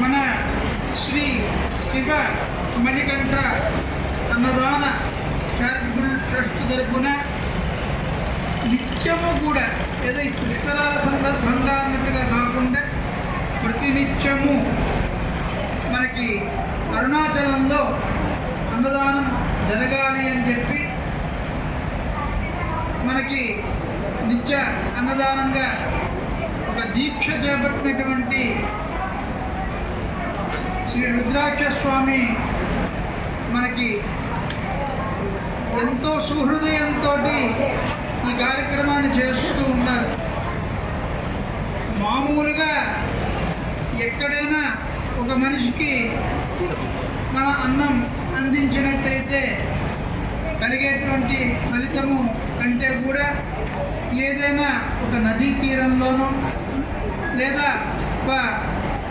మన శ్రీ శివ మణికంఠ అన్నదాన charitable trust తరఫున నిత్యము కూడా ఏదో ఈ పుష్కరాల సందర్భంగా అన్నట్టుగా కాకుండా ప్రతినిత్యము మనకి అరుణాచలంలో అన్నదానం జరగాలి అని చెప్పి మనకి నిత్య అన్నదానంగా ఒక దీక్ష చేపట్టినటువంటి శ్రీ రుద్రాక్ష స్వామి మనకి ఎంతో సుహృదయంతో ఈ కార్యక్రమాన్ని చేస్తూ ఉన్నారు. మామూలుగా ఎక్కడైనా ఒక మనిషికి మన అన్నం అందించినట్టయితే కలిగేటువంటి ఫలితము కంటే కూడా ఏదైనా ఒక నదీ తీరంలోనో లేదా ఒక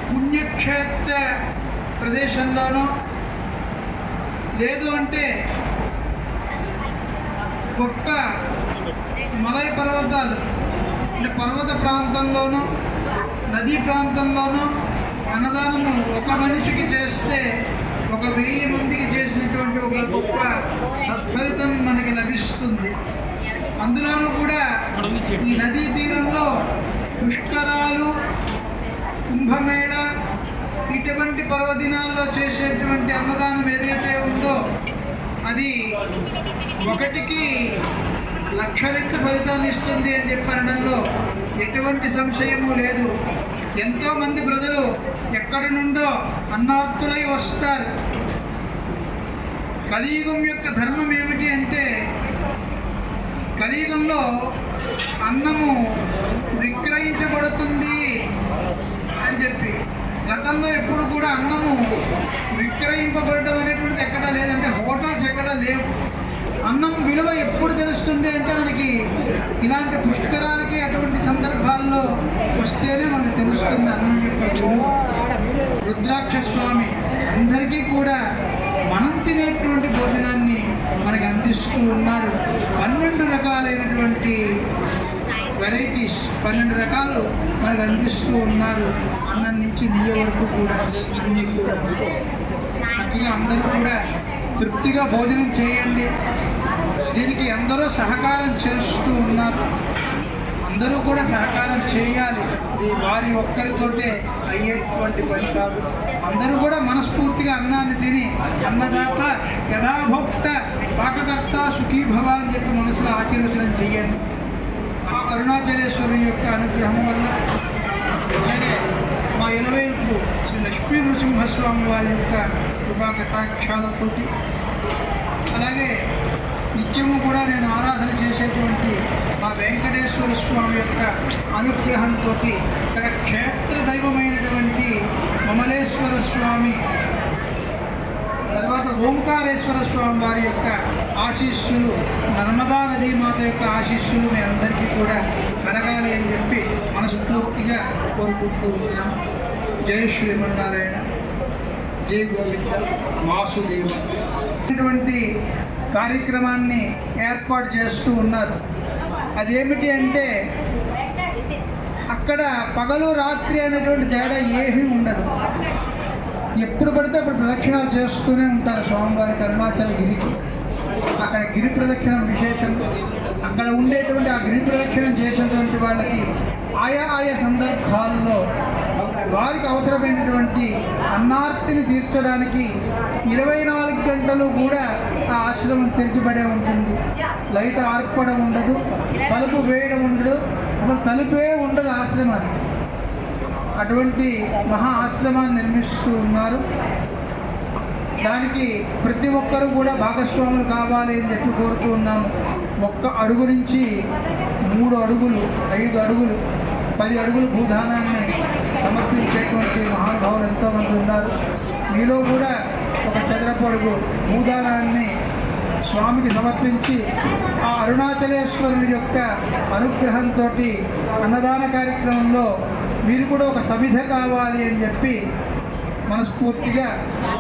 పుణ్యక్షేత్ర ప్రదేశంలోనో లేదు అంటే గొప్ప మలై పర్వతాలు అంటే పర్వత ప్రాంతంలోనూ నదీ ప్రాంతంలోనూ అన్నదానము ఒక మనిషికి చేస్తే ఒక వెయ్యి మందికి చేసినటువంటి ఒక గొప్ప సత్ఫలితం మనకి లభిస్తుంది. అందులోనూ కూడా ఈ నదీ తీరంలో పుష్కరాలు కుంభమేళ ఇటువంటి పర్వదినాల్లో చేసేటువంటి అన్నదానం ఏదైతే ఉందో అది ఒకటికి లక్ష రెట్లు ఫలితాన్ని ఇస్తుంది అని చెప్పడంలో ఎటువంటి సంశయము లేదు. ఎంతోమంది ప్రజలు ఎక్కడి నుండో అన్నార్థులై వస్తారు. కలియుగం యొక్క ధర్మం ఏమిటి అంటే కలియుగంలో అన్నము విక్రయించబడుతుంది అని చెప్పి. గతంలో ఎప్పుడు కూడా అన్నము విక్రయింపబడడం అనేటువంటిది ఎక్కడా లేదంటే హోటల్స్ ఎక్కడా లేవు. అన్నం విలువ ఎప్పుడు తెలుస్తుంది అంటే మనకి ఇలాంటి పుష్కరాలకి అటువంటి సందర్భాల్లో వస్తేనే మనకు తెలుస్తుంది అన్నం యొక్క రుద్రాక్ష స్వామి అందరికీ కూడా మనం తినేటువంటి భోజనాన్ని మనకి అందిస్తూ ఉన్నారు. పన్నెండు రకాలైనటువంటి వెరైటీస్ పన్నెండు రకాలు మనకు అందిస్తూ ఉన్నారు. అన్నం నుంచి నెయ్యి వరకు కూడా అన్నీ కూడా. చక్కగా అందరూ కూడా తృప్తిగా భోజనం చేయండి. దీనికి ఎందరో సహకారం చేస్తూ ఉన్నారు. అందరూ కూడా సహకారం చేయాలి. ఇది వారి ఒక్కరితోటే అయ్యేటువంటి పని కాదు. అందరూ కూడా మనస్ఫూర్తిగా అన్నాన్ని తిని అన్నదాత యథాభోక్త పాకకర్త సుఖీభవ అని చెప్పి మనసులో ఆచరించడం చేయండి. అరుణాచలేశ్వరి అరుణాచలేశ్వరుని యొక్క అనుగ్రహం వల్ల అలాగే మా ఇలవేల్పు శ్రీ లక్ష్మీ నృసింహస్వామి వారి యొక్క కృపా కటాక్షాలతోటి అలాగే నిత్యము కూడా నేను ఆరాధన చేసేటువంటి మా వెంకటేశ్వర స్వామి యొక్క అనుగ్రహంతో ఇక్కడ క్షేత్ర దైవమైనటువంటి మమలేశ్వర స్వామి ఓంకారేశ్వర స్వామి వారి యొక్క ఆశీస్సులు నర్మదా నదీ మాత యొక్క ఆశీస్సులు మీ అందరికీ కూడా కలగాలి అని చెప్పి మనస్ఫూర్తిగా కోరుకుంటూ ఉన్నాను. జయ శ్రీమన్నారాయణ జయ గోవింద. వాసుదేవ. ఇటువంటి కార్యక్రమాన్ని ఏర్పాటు చేస్తూ ఉన్నారు. అదేమిటి అంటే అక్కడ పగలు రాత్రి అనేటువంటి తేడా ఏమీ ఉండదు. ఎప్పుడు పడితే అప్పుడు ప్రదక్షిణాలు చేస్తూనే ఉంటారు స్వామివారికి అరుణాచల్ గిరికి. అక్కడ గిరి ప్రదక్షిణం విశేషం. అక్కడ ఉండేటువంటి ఆ గిరి ప్రదక్షిణం చేసినటువంటి వాళ్ళకి ఆయా ఆయా సందర్భాల్లో వారికి అవసరమైనటువంటి అన్నార్తిని తీర్చడానికి ఇరవై నాలుగు గంటలు కూడా ఆ ఆశ్రమం తెరిచిపడే ఉంటుంది. లైట్ ఆర్పడం ఉండదు తలుపు వేయడం ఉండదు. అసలు తలుపే ఉండదు ఆశ్రమానికి. అటువంటి మహా ఆశ్రమాన్ని నిర్మిస్తూ ఉన్నారు. దానికి ప్రతి ఒక్కరూ కూడా భాగస్వాములు కావాలి అని చెప్పి కోరుతూ ఉన్నాం ఒక్క అడుగు నుంచి మూడు అడుగులు ఐదు అడుగులు పది అడుగులు భూదానాన్ని సమర్పించేటువంటి మహానుభావులు ఎంతోమంది ఉన్నారు. మీలో కూడా ఒక చదరపు అడుగు భూదానాన్ని స్వామికి సమర్పించి ఆ అరుణాచలేశ్వరుని యొక్క అనుగ్రహంతో అన్నదాన కార్యక్రమంలో మీరు కూడా ఒక సమిధ కావాలి అని చెప్పి మనస్ఫూర్తిగా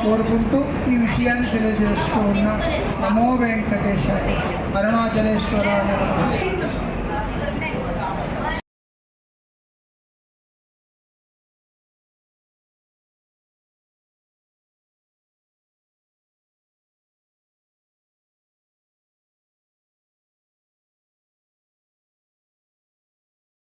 కోరుకుంటూ ఈ విషయాన్ని తెలియజేస్తూ ఉన్న. నమో వెంకటేశాయ. అరుణాచలేశ్వరాయ